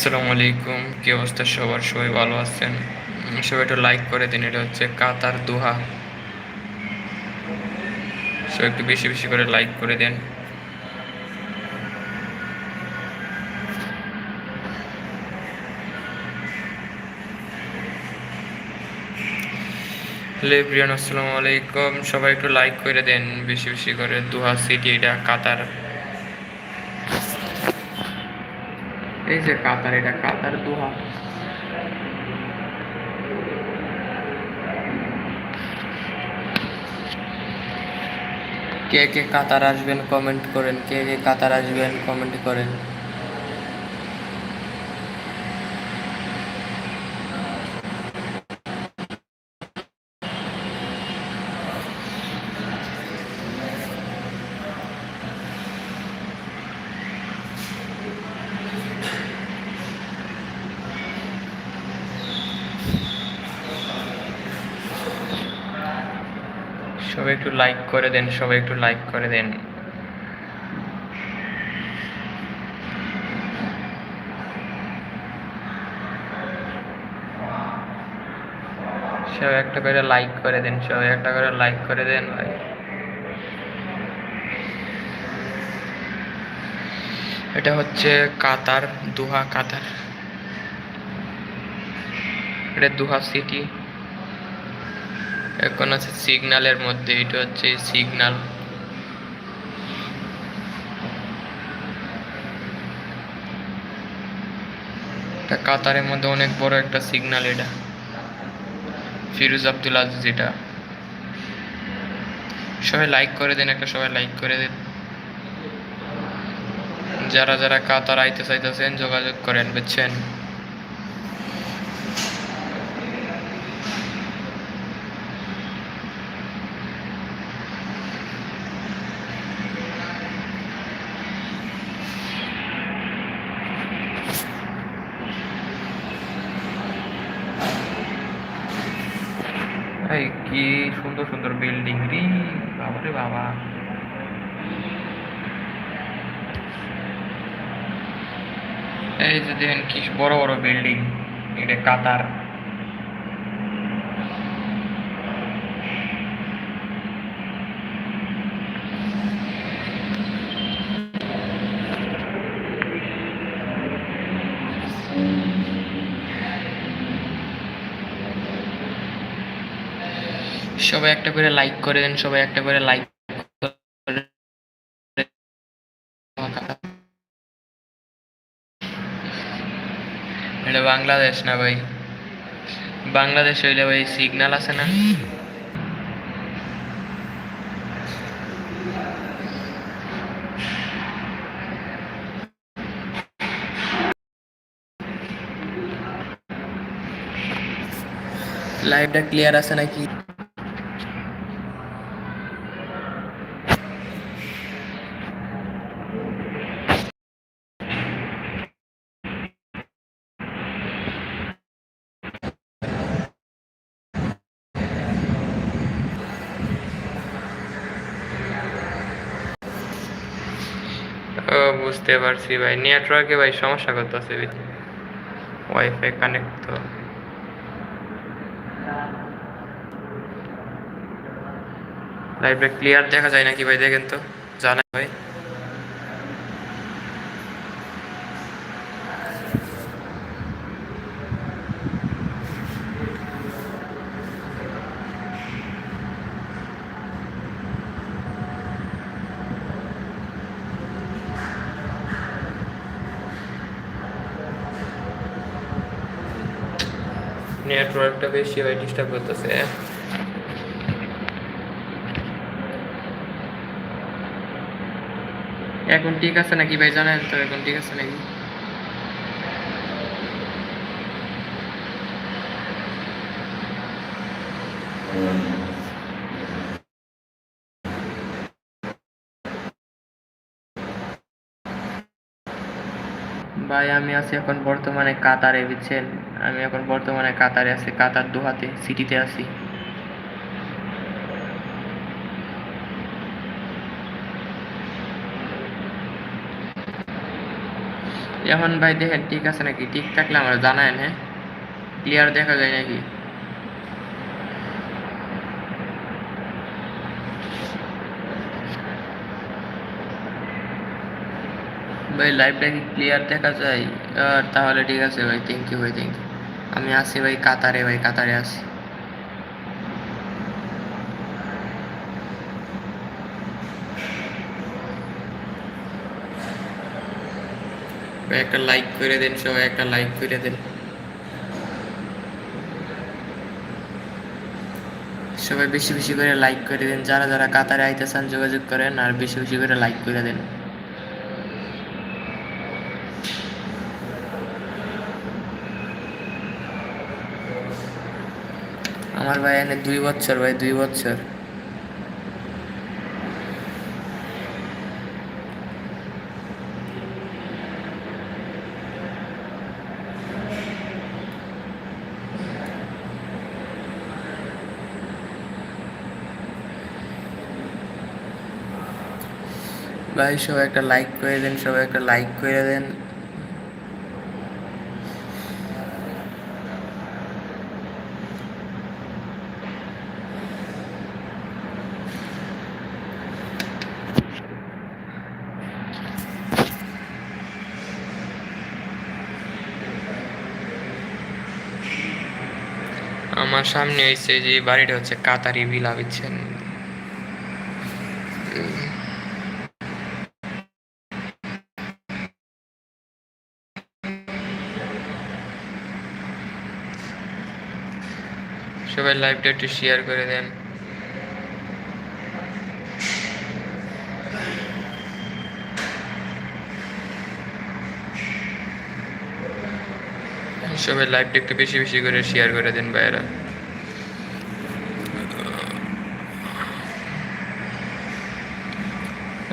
আসসালামু আলাইকুম। কি অবস্থা সবার? সবাই ভালো আছেন? সবাই একটু লাইক করে দিন, এটা হচ্ছে কাতার দোহা। সবাই একটু বেশি বেশি করে লাইক করে দেন। হ্যালো প্রিয়ান আসসালামু আলাইকুম। সবাই একটু লাইক করে দেন, বেশি বেশি করে দোহা সিটি, এটা কাতার। এই যে কাতার, এটা কাতার দোহা। কে কে কাতার আসবেন কমেন্ট করেন। কে কে কাতার আসবেন কমেন্ট করেন। সবাই একটু লাইক করে দেন, সবাই একটু লাইক করে দেন। সবাই একটা করে লাইক করে দেন, সবাই একটা করে লাইক করে দেন ভাই। এটা হচ্ছে কাতার, দুহা কাতার। এটা দুহা সিটি এখন আছে সিগন্যালের মধ্যে, এটা হচ্ছে সিগনাল। কাতারের মধ্যে অনেক বড় একটা সিগনাল এটা। ফিরোজ আব্দুল আজিজ এটা। সবাই লাইক করে দেন, একটা সবাই লাইক করে দেন। যারা যারা কাতার আইতে চাইতেছেন, যোগাযোগ করেন, বুঝছেন এই কি সুন্দর সুন্দর বিল্ডিং রি বাবারে বাবা। এই যে দেখেন কি বড় বড় বিল্ডিং এটা কাতার। সবাই একটা করে লাইক করে দেন, সবাই একটা করে লাইক এটা বাংলাদেশ না ভাই? বাংলাদেশ হইলে ভাই সিগন্যাল আছে না? লাইভটা ক্লিয়ার আছে নাকি? বুঝতে পারছি ভাই? নেটওয়ার্কে ভাই সমস্যা করতেছে ওয়াইফাই কানেক্ট তো। লাইভে ক্লিয়ার দেখা যায় নাকি ভাই? দেখেন তো। জানাই ভাই। নেটওয়ার্কটা বেশি ভাই ডিস্টার্ব করতেছে। এখন ঠিক আছে নাকি ভাই? জানেন তো এখন ঠিক আছে নাকি? ভাই, আমি আছি এখন বর্তমানে কাতারে, বুঝছেন? আমি এখন বর্তমানে কাতারে আছি, কাতার দোহাতে, সিটিতে আছি। এখন ভাই দেখেন, ঠিক আছে নাকি? ঠিক থাকলে আমার জানায় হ্যাঁ ক্লিয়ার দেখা যায় নাকি? ভাই লাইভটা কি ক্লিয়ার দেখা যায়? তাহলে ঠিক আছে ভাই থ্যাংক ইউ ভাই থ্যাংক ইউ আমি আসি ভাই কাতারে ভাই কাতারে ভাই, একটা লাইক করে দেন সবাই, একটা লাইক করে দেন। সবাই বেশি বেশি করে লাইক করে দেন, যারা যারা কাতারে আইতে চান যোগাযোগ করেন, আর বেশি বেশি করে লাইক করে দেন। আমার ভাই এনে দুই বছর, ভাই, দুই বছর। ভাই, সবাই একটা লাইক করে দেন, সবাই একটা লাইক করে দেন। আমার সামনে হয়েছে যে বাড়িটা হচ্ছে কাতারি ভিলা, বুঝছেন? সবাই লাইভটা একটু শেয়ার করে দেন। সবাই লাইভটা একটু বেশি বেশি করে শেয়ার করে দেন ভাইয়েরা।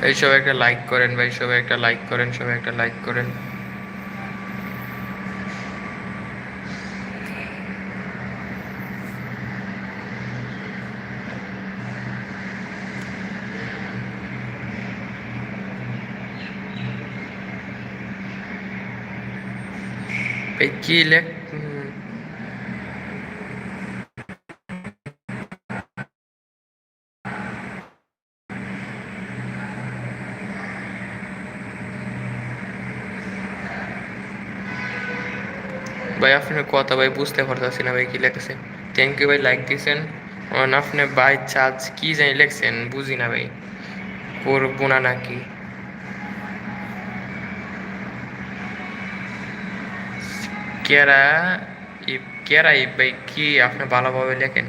এই সবাই একটা লাইক করেন ভাই, সবাই একটা লাইক করেন, সবাই একটা লাইক করেন। ভাই কি লেখ হুম। ভাই আপনার কথা ভাই বুঝতে পারতেছি না ভাই কি লেখছেন থ্যাংক ইউ ভাই লাইক দিয়েছেন অন আপনি বাই চার্জ কি জানি লেখছেন বুঝি না ভাই করব না নাকি কেরা কেরা ভাই কি আপনি ভালোভাবে লেখেন?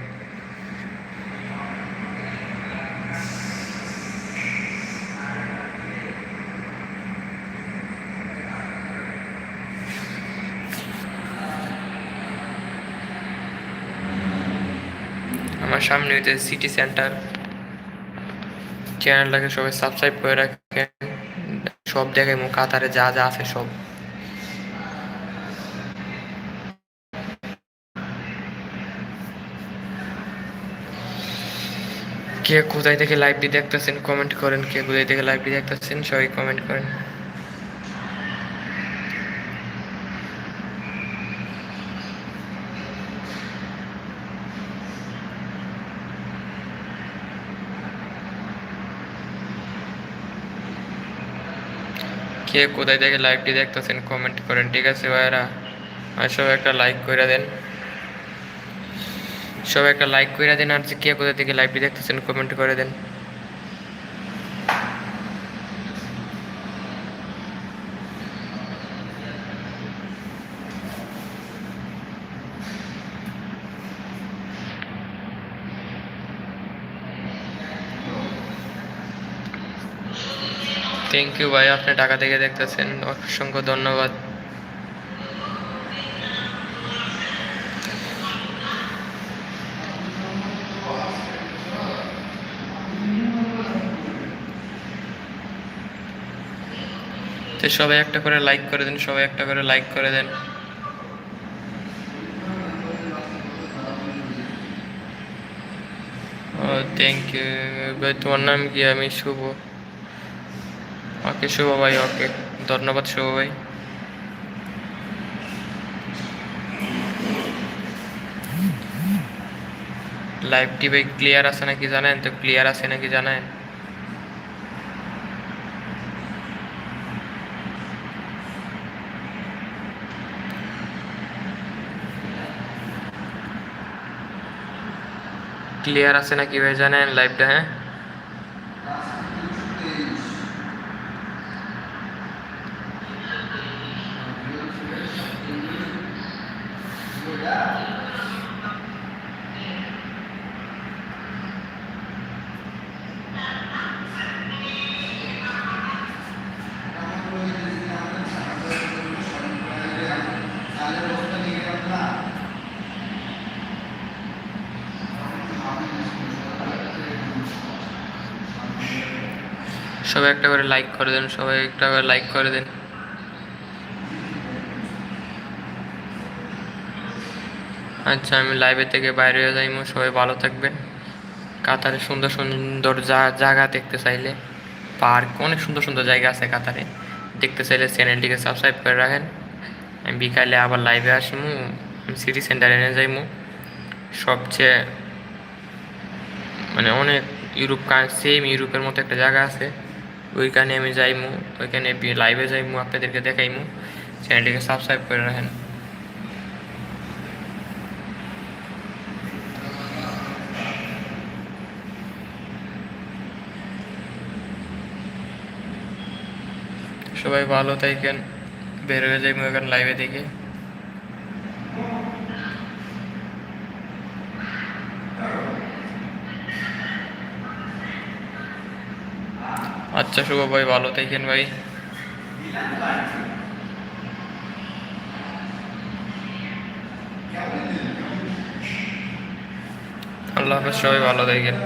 আমার সামনে হইতে সিটি সেন্টার চ্যানেলটাকে সবাই সাবস্ক্রাইব করে রাখেন। সব জায়গায় মুখ কাতারে যা যা আছে সব। কে কোথায় থেকে লাইভটি দেখতেছেন কমেন্ট করেন। কে কোথায় থেকে লাইভটি দেখতেছেন, সবাই কমেন্ট করেন। কে কোথায় থেকে লাইভটি দেখতেছেন কমেন্ট করেন, ঠিক আছে ভাইরা আর সবাই একটা লাইক করে দেন। সবাই একটা লাইক করে দেন, আর যে কে কোথা থেকে লাইভটি দেখতেছেন কমেন্ট করে দেন। থ্যাংক ইউ ভাই, আপনি টাকা থেকে দেখতেছেন। অসংখ্য ধন্যবাদ। সবাই একটা করে লাইক করে দেন, সবাই একটা করে লাইক করে দেন। থ্যাংক ইউ ভাই, তোমার নাম কি? আমি শুভ। ওকে, শুভ ভাই, ওকে। ধন্যবাদ, শুভ ভাই। লাইভটি ভাই ক্লিয়ার আছে নাকি জানেন? তো ক্লিয়ার আছে নাকি জানেন? ক্লিয়ার আছে নাকি ভাই জানেন লাইভটা হ্যাঁ সবাই একটা করে লাইক করে দেন, সবাই একটা করে লাইক করে দেন। আচ্ছা আমি লাইভে থেকে বাইরে হয়ে যাইমু সবাই ভালো থাকবেন। কাতারে সুন্দর সুন্দর জায়গা দেখতে চাইলে, পার্ক, অনেক সুন্দর সুন্দর জায়গা আছে কাতারে। দেখতে চাইলে চ্যানেলটিকে সাবস্ক্রাইব করে রাখেন। আমি বিকালে আবার লাইভে আসব সিটি সেন্টারে এনে যাইমু সবচেয়ে মানে অনেক ইউরোপ সেম ইউরোপের মতো একটা জায়গা আছে। ওইখানে আমি যাইমু, ওইখানে লাইভে যাইমু, আপনাদেরকে দেখাইমু। চ্যানেলটিকে সাবস্ক্রাইব করে রাখেন। সবাই ভালো থাকেন, বের হয়ে যাইমু এখন লাইভে দেখে। আচ্ছা শুভ ভাই ভালো থাকেন ভাই। আল্লাহ হাফেজ সবাই ভালো থাকেন।